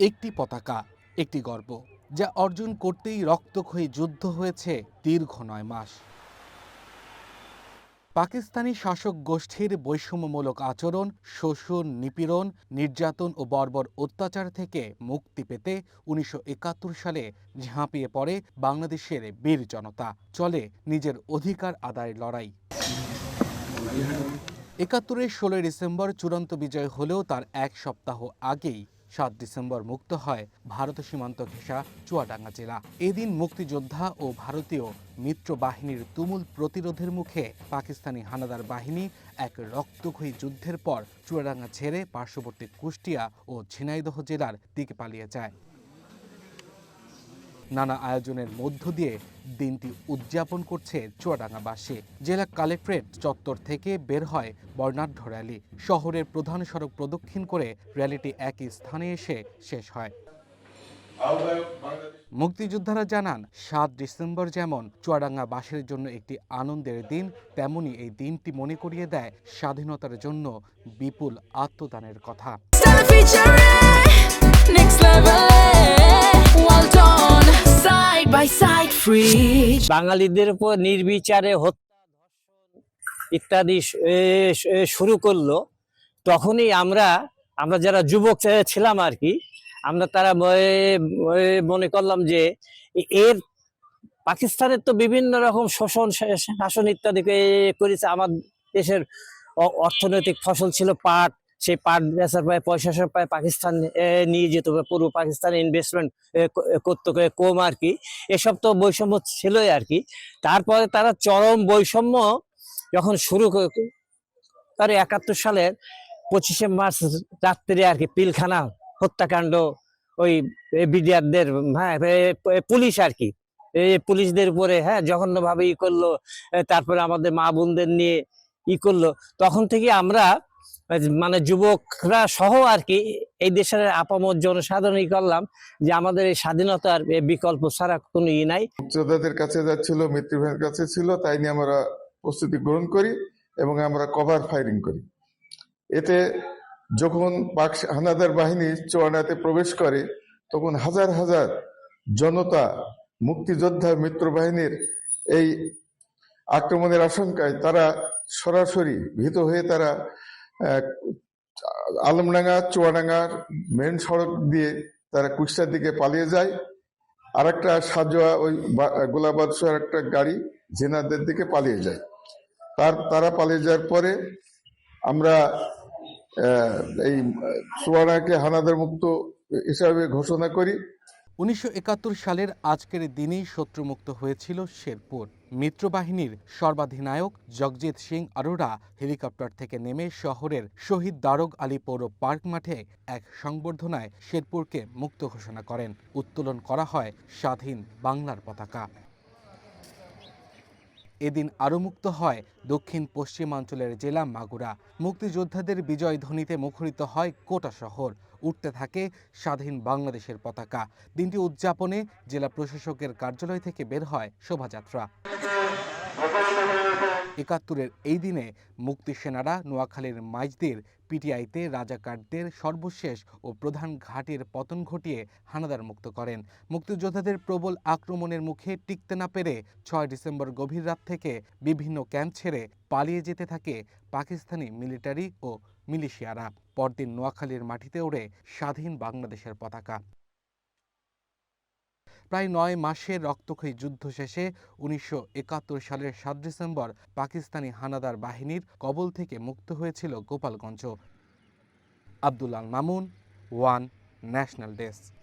একটি পতাকা, একটি গর্ব, যা অর্জন করতেই রক্তক্ষয়ী যুদ্ধ হয়েছে দীর্ঘ নয় মাস। পাকিস্তানি শাসক গোষ্ঠীর বৈষম্যমূলক আচরণ, শোষণ, নিপীড়ন, নির্যাতন ও বর্বর অত্যাচার থেকে মুক্তি পেতে উনিশশো একাত্তর সালে ঝাঁপিয়ে পড়ে বাংলাদেশের বীর জনতা। চলে নিজের অধিকার আদায়ের লড়াই। একাত্তরের ষোলোই ডিসেম্বর চূড়ান্ত বিজয় হলেও তার এক সপ্তাহ আগেই সাত ডিসেম্বর মুক্ত হয় ভারত সীমান্ত ঘেঁষা চুয়াডাঙ্গা জেলা। এদিন মুক্তিযোদ্ধা ও ভারতীয় মিত্র বাহিনীর তুমুল প্রতিরোধের মুখে পাকিস্তানি হানাদার বাহিনী এক রক্তক্ষয়ী যুদ্ধের পর চুয়াডাঙ্গা ছেড়ে পার্শ্ববর্তী কুষ্টিয়া ও ঝিনাইদহ জেলার দিকে পালিয়ে যায়। নানা আয়োজনের মধ্য দিয়ে দিনটি উদযাপন করছে চুয়াডাঙ্গাবাসী। জেলা কালেক্টরেট চত্বর থেকে বের হয় বর্ণাঢ্য র্যালি। শহরের প্রধান সড়ক প্রদক্ষিণ করে র্যালিটি একই স্থানে এসে শেষ হয়। মুক্তিযোদ্ধারা জানান, সাত ডিসেম্বর যেমন চুয়াডাঙ্গাবাসীর জন্য একটি আনন্দের দিন, তেমনি এই দিনটি মনে করিয়ে দেয় স্বাধীনতার জন্য বিপুল আত্মদানের কথা। By side, free. বাঙালিদের উপর নির্বিচারে হত্যা ইত্যাদি শুরু করল তখনই আমরা আমরা যারা যুবক ছিলাম আর কি আমরা তারা মনে করলাম যে এর পাকিস্তানের তো বিভিন্ন রকম শোষণ শাসন ইত্যাদি করেছে আমার দেশের অর্থনৈতিক ফসল ছিল পাট সেই পাট বেচার পায়, পয়সা পায় পাকিস্তান নিয়ে যেত বা পুরো পাকিস্তান ইনভেস্টমেন্ট করতে কম আর কি। এসব তো বৈষম্য ছিলই আর কি। তারপরে তারা চরম বৈষম্য যখন শুরু করে একাত্তর সালের পঁচিশে মার্চ রাত্রে আর কি পিলখানা হত্যাকাণ্ড, ওই বিডিআরদের হ্যাঁ পুলিশ আর কি। পুলিশদের উপরে হ্যাঁ জঘন্য ভাবে ই করল তারপরে আমাদের মা বোনদের নিয়ে ই করল। তখন থেকে আমরা মানে যুবকরা সহ আর কি এই দেশের আপামত জনসাধারণ ই করলাম যে আমাদের এই স্বাধীনতার বিকল্প ছাড়া কোনো ই নাই। মুক্তিযোদ্ধাদের কাছে যাচ্ছিল মৃত্যু ভাইয়ের কাছে ছিল, তাই নিয়ে আমরা প্রস্তুতি গ্রহণ করি এবং আমরা কভার ফায়ারিং করি। এতে যখন পাক হানাদার বাহিনী চুয়াডাতে প্রবেশ করে, তখন হাজার হাজার জনতা, মুক্তিযোদ্ধা, মিত্র বাহিনীর এই আক্রমণের আশঙ্কায় তারা সরাসরি ভীত হয়ে তারা আলমডাঙ্গা চুয়াডাঙ্গার মেন সড়ক দিয়ে তারা কুষ্টার দিকে পালিয়ে যায়। আর একটা সাজোয়া ওই গোলাবাদশার একটা গাড়ি জেনাদের দিকে পালিয়ে যায়। তার, তারা পালিয়ে যাওয়ার পরে আমরা এই সুয়ানাকে হানাদার মুক্ত হিসাবে ঘোষণা করি। উনিশশো একাত্তর সালের আজকের দিনেই শত্রুমুক্ত হয়েছিল শেরপুর। মিত্রবাহিনীর সর্বাধিনায়ক জগজিৎ সিং আরোরা হেলিকপ্টার থেকে নেমে শহরের শহীদ দারোগ আলী পৌর পার্ক মাঠে এক সংবর্ধনায় শেরপুরকে মুক্ত ঘোষণা করেন। উত্তোলন করা হয় স্বাধীন বাংলার পতাকা। এদিন আরও মুক্ত হয় দক্ষিণ পশ্চিমাঞ্চলের জেলা মাগুরা। মুক্তিযোদ্ধাদের বিজয় ধ্বনিতে মুখরিত হয় কোটা শহর। উঠতে থাকে স্বাধীন বাংলাদেশের পতাকা। দিনটি উদযাপনে জেলা প্রশাসকের কার্যালয় থেকে বের হয় শোভাযাত্রা। একাত্তরের এই দিনে মুক্তি সেনারা নোয়াখালীর মাইজদের, পিটিআইতে রাজাকারদের সর্বশেষ ও প্রধান ঘাটের পতন ঘটিয়ে হানাদার মুক্ত করেন। মুক্তিযোদ্ধাদের প্রবল আক্রমণের মুখে টিকতে না পেরে ছয় ডিসেম্বর গভীর রাত থেকে বিভিন্ন ক্যাম্প ছেড়ে পালিয়ে যেতে থাকে পাকিস্তানি মিলিটারি ও মিলিশিয়ারা পরদিন নোয়াখালীর মাটিতে ওড়ে স্বাধীন বাংলাদেশের পতাকা। প্রায় নয় মাসের রক্তক্ষয়ী যুদ্ধ শেষে উনিশশো একাত্তর সালের সাত ডিসেম্বর পাকিস্তানি হানাদার বাহিনীর কবল থেকে মুক্ত হয়েছিল Gopalganj. Abdul Al Mamun, one national desk.